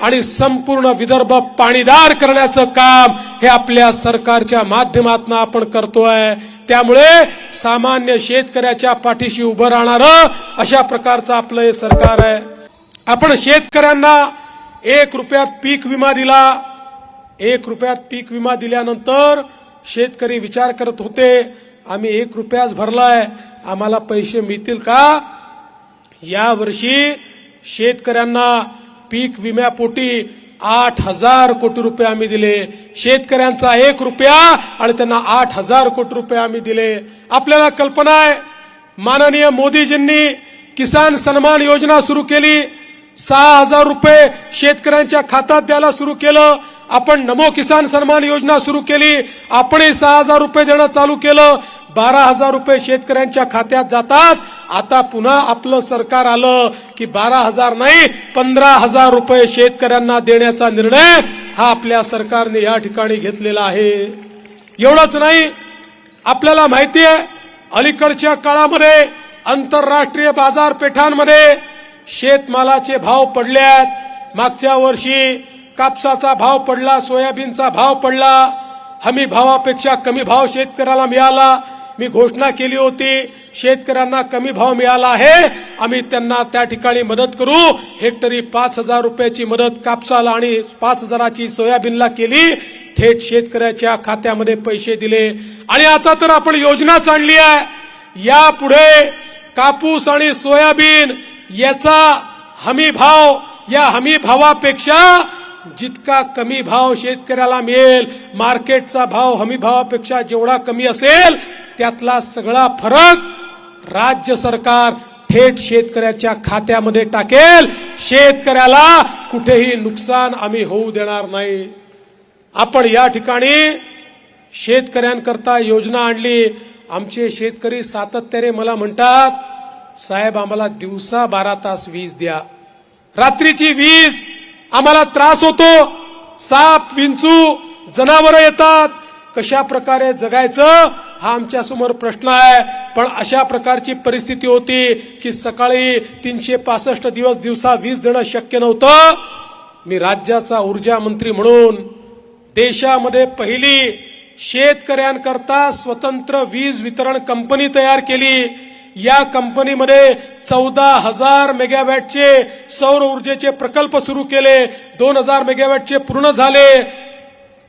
आणि संपूर्ण विदर्भ पाणीदार करण्याचं काम हे आपल्या सरकारच्या माध्यमातून आपण करतोय. त्यामुळे सामान्य शेतकऱ्याच्या पाठीशी उभं राहणार अशा प्रकारचं आपलं हे सरकार आहे. आपण शेतकऱ्यांना एक रुपयात पीक विमा दिला. एक रुपयात पीक विमा दिल्यानंतर शेतकरी विचार करत होते आम्ही एक रुपयाच भरलाय आम्हाला पैसे मिळतील का? यावर्षी शेतकऱ्यांना पीक विम्यापोटी आठ हजार कोटी रुपये आम्ही दिले. शेतकऱ्यांचा एक रुपया आणि त्यांना आठ हजार कोटी रुपये आम्ही दिले. आपल्याला कल्पना आहे माननीय मोदीजींनी किसान सन्मान योजना सुरू केली. सहा हजार रुपये शेतकऱ्यांच्या खात्यात द्यायला सुरू केलं. आपण नमो किसान सन्मान योजना सुरू केली. आपणही सहा हजार रुपये देणं चालू केलं. बारा हजार रुपये शेतकऱ्यांच्या खात्यात जातात. आता पुन्हा आपलं सरकार आलं की बारा हजार नाही पंधरा हजार रुपये शेतकऱ्यांना देण्याचा निर्णय हा आपल्या सरकारने या ठिकाणी घेतलेला आहे. एवढंच नाही आपल्याला माहिती आहे अलीकडच्या काळामध्ये आंतरराष्ट्रीय बाजारपेठांमध्ये शेतमालाचे भाव पडले आहेत. मागच्या वर्षी कापसाचा भाव पडला सोयाबीनचा भाव पडला हमी भावापेक्षा कमी भाव शेतकऱ्याला मिळाला. मी घोषणा केली होती शेतकऱ्यांना कमी भाव मिळाला आहे आम्ही त्यांना त्या ठिकाणी मदत करू. हेक्टरी पाच हजार रुपयाची मदत कापसाला आणि पाच हजाराची सोयाबीनला केली. थेट शेतकऱ्याच्या खात्यामध्ये पैसे दिले. आणि आता तर आपण योजनाच आणली आहे. यापुढे कापूस आणि सोयाबीन याचा हमी भाव या हमी भावापेक्षा जितका कमी भाव शेतकऱ्याला मिळेल मार्केटचा भाव हमी भावापेक्षा जेवढा कमी असेल त्यातला सगळा फरक राज्य सरकार थेट शेतकऱ्याच्या खात्यामध्ये टाकेल. शेतकऱ्याला कुठेही नुकसान आम्ही होऊ देणार नाही. आपण या ठिकाणी शेतकऱ्यांकरता योजना आणली. आमचे शेतकरी सातत्याने मला म्हणतात साहेब आम्हाला दिवसा बारा तास वीज द्या. रात्रीची वीज आम्हाला त्रास होतो साप विंचू जनावरं येतात. कशा प्रकारे जगायचं हा आमच्यासमोर प्रश्न आहे. पण अशा प्रकारची परिस्थिती होती की सकाळी तीनशे पासष्ट दिवस दिवसा वीज देणं शक्य नव्हतं. मी राज्याचा ऊर्जा मंत्री म्हणून देशामध्ये पहिली शेतकऱ्यांकरता स्वतंत्र वीज वितरण कंपनी तयार केली. या कंपनीमध्ये चौदा हजार मेगावॅटचे सौर ऊर्जेचे प्रकल्प सुरू केले. दोन हजार मेगावॅटचे पूर्ण झाले.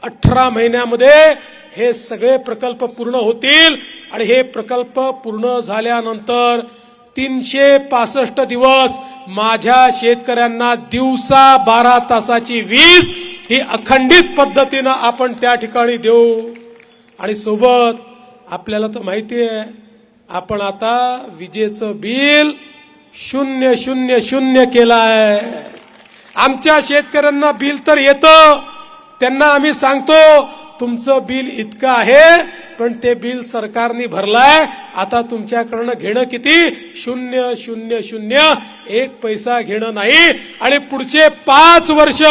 अठरा महिन्यामध्ये हे सगळे प्रकल्प पूर्ण होतील. आणि हे प्रकल्प पूर्ण झाल्यानंतर तीनशे पासष्ट दिवस माझ्या शेतकऱ्यांना दिवसा बारा तासाची वीज ही अखंडित पद्धतीनं आपण त्या ठिकाणी देऊ. आणि सोबत आपल्याला तर माहिती आहे आपण आता विजेचं बिल शून्य शून्य शून्य केलं आहे आमच्या शेतकऱ्यांना बिल तर येतं त्यांना आम्ही सांगतो तुमचं बिल इतकं आहे पण ते बिल सरकारने भरलाय. आता तुमच्याकडनं घेणं किती? शून्य शून्य शून्य. एक पैसा घेणं नाही. आणि पुढचे पाच वर्ष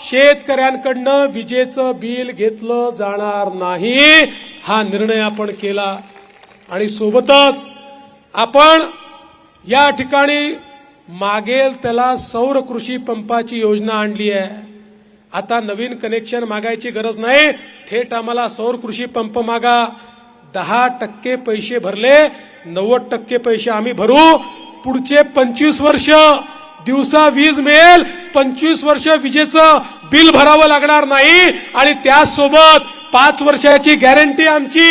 शेतकऱ्यांकडनं विजेचं बिल घेतलं जाणार नाही. हा निर्णय आपण केला. आणि सोबतच आपण या ठिकाणी मागेल त्याला सौर कृषी पंपाची योजना आणली आहे. आता नवीन कनेक्शन मागायची गरज नाही. थेट आम्हाला सौर कृषी पंप मागा. दहा टक्के पैसे भरले. नव्वद टक्के पैसे आम्ही भरू. पुढचे पंचवीस वर्ष दिवसा वीज मिळेल. पंचवीस वर्ष विजेचं बिल भरावं लागणार नाही. आणि त्यासोबत पाच वर्षाची गॅरंटी आमची.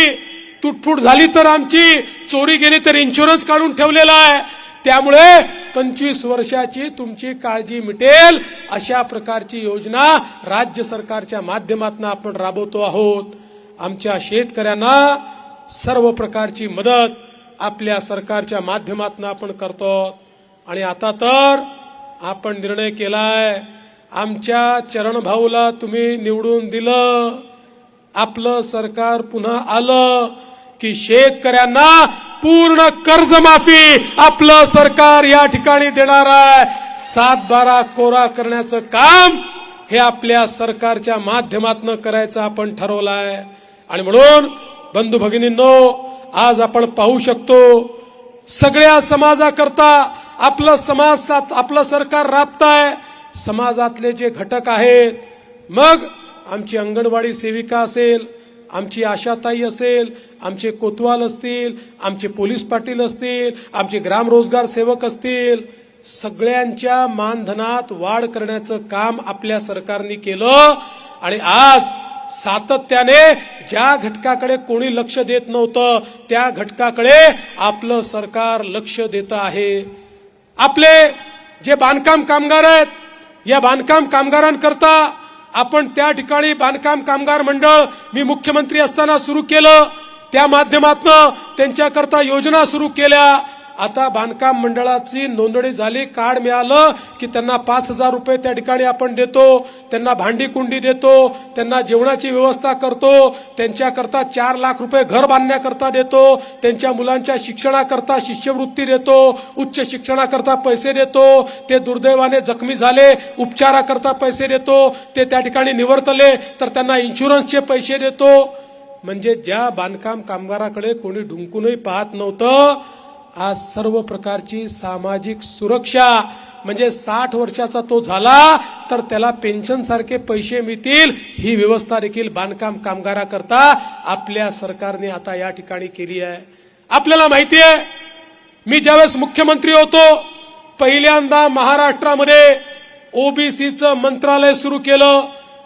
तुटफूट झाली तर आमची चोरी गेली तर इन्शुरन्स काढून ठेवलेला आहे. त्यामुळे पंचवीस वर्षाची तुमची काळजी मिटेल. अशा प्रकारची योजना राज्य सरकारच्या माध्यमातून आपण राबवतो आहोत. आमच्या शेतकऱ्यांना सर्व प्रकारची मदत आपल्या सरकारच्या माध्यमातून आपण करतो. आणि आता तर आपण निर्णय केलाय. आमच्या चरणभाऊला तुम्ही निवडून दिलं. आपलं सरकार पुन्हा आलं. की शेतकऱ्यांना पूर्ण कर्जमाफी आपलं सरकार या ठिकाणी देणार आहे. सात बारा कोरा करण्याचं काम हे आपल्या सरकारच्या माध्यमातून करायचं आपण ठरवलं आहे आणि म्हणून बंधू भगिनींनो आज आपण पाहू शकतो सगळ्या समाजाकरता आपलं समाज साथ आपलं सरकार राबताय. समाजातले जे घटक आहेत मग आमची अंगणवाडी सेविका असेल आमची आशाताई असेल आमचे कोतवाल असतील आमचे पोलीस पाटील असतील आमचे ग्राम रोजगार सेवक असतील सगळ्यांच्या मानधनात वाढ करण्याचं काम आपल्या सरकारने केलं आणि आज सातत्याने ज्या घटकाकडे कोणी लक्ष देत नव्हतं त्या घटकाकडे आपलं सरकार लक्ष देत आहे. आपले जे बांधकाम कामगार आहेत या बांधकाम कामगारांकरता आपण त्या ठिकाणी बांधकाम कामगार मंडळ मी मुख्यमंत्री असताना सुरू केलं. त्या माध्यमातून त्यांच्याकरता योजना सुरू केल्या. आता बांधकाम मंडळाची नोंदणी झाली. कार्ड मिळालं की त्यांना पाच हजार रुपये त्या ठिकाणी आपण देतो. त्यांना भांडी कुंडी देतो. त्यांना जेवणाची व्यवस्था करतो. त्यांच्याकरता चार लाख रुपये घर बांधण्याकरता देतो. त्यांच्या मुलांच्या शिक्षणाकरता शिष्यवृत्ती देतो. उच्च शिक्षणाकरता पैसे देतो. ते दुर्दैवाने जखमी झाले. उपचाराकरता पैसे देतो. ते त्या ठिकाणी निवर्तले. तर त्यांना इन्शुरन्सचे पैसे देतो. म्हणजे ज्या बांधकाम कामगाराकडे कोणी ढुंकूनही पाहत नव्हतं आज सर्व प्रकारची सामाजिक सुरक्षा म्हणजे साठ वर्षाचा तो झाला तर त्याला पेन्शन सारखे पैसे मिळतील. ही व्यवस्था देखील बांधकाम कामगाराकरता आपल्या सरकारने आता या ठिकाणी केली आहे. आपल्याला माहिती आहे मी ज्यावेळेस मुख्यमंत्री होतो पहिल्यांदा महाराष्ट्रामध्ये ओबीसीचं मंत्रालय सुरू केलं.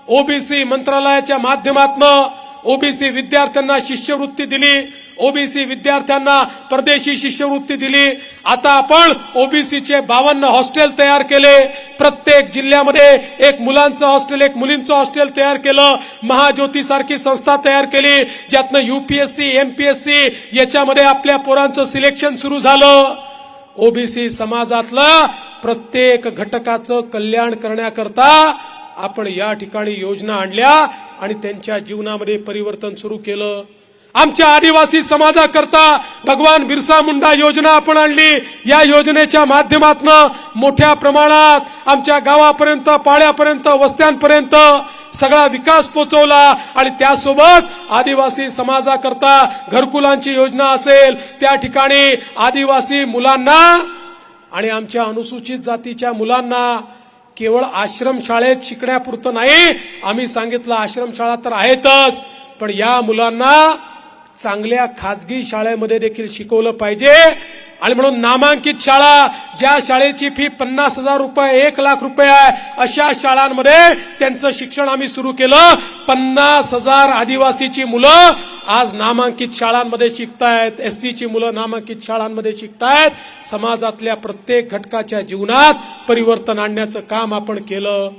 ओबीसी मंत्रालयाच्या माध्यमातून ओबीसी विद्यार्थ्यांना शिष्यवृत्ती दिली ओबीसी विद्यार्थ्यांना परदेशी शिष्यवृत्ती दिली. आता आपण ओबीसीचे बावन्न हॉस्टेल तयार केले. प्रत्येक जिल्ह्यामध्ये एक मुलांचं हॉस्टेल एक मुलींचं हॉस्टेल तयार केलं. महाज्योती सारखी संस्था तयार केली. ज्यातनं युपीएससी एमपीएससी याच्यामध्ये आपल्या पोरांचं सिलेक्शन सुरू झालं. ओबीसी समाजातलं प्रत्येक घटकाचं कल्याण करण्याकरता आपण या ठिकाणी योजना आणल्या. आणि त्यांच्या जीवनामध्ये परिवर्तन सुरू केलं. आमच्या आदिवासी समाजाकरता भगवान बिरसा मुंडा योजना आपण आणली. या योजनेच्या माध्यमातून मोठ्या प्रमाणात आमच्या गावापर्यंत पाड्यापर्यंत वस्त्यांपर्यंत सगळा विकास पोचवला. आणि त्यासोबत आदिवासी समाजाकरता घरकुलांची योजना असेल त्या ठिकाणी आदिवासी मुलांना आणि आमच्या अनुसूचित जातीच्या मुलांना केवळ आश्रमशाळेत शिकण्यापुरतं नाही. आम्ही सांगितलं आश्रमशाळा तर आहेतच पण या मुलांना चांगल्या खाजगी शाळेमध्ये देखील शिकवलं पाहिजे. आणि म्हणून नामांकित शाळा ज्या शाळेची फी पन्नास हजार रुपये एक लाख रुपये आहे अशा शाळांमध्ये त्यांचं शिक्षण आम्ही सुरू केलं. पन्नास हजार आदिवासीची मुलं आज नामांकित शाळांमध्ये शिकतायत एस ची मुलं नामांकित शाळांमध्ये शिकतायत. समाजातल्या प्रत्येक घटकाच्या जीवनात परिवर्तन आणण्याचं काम आपण केलं.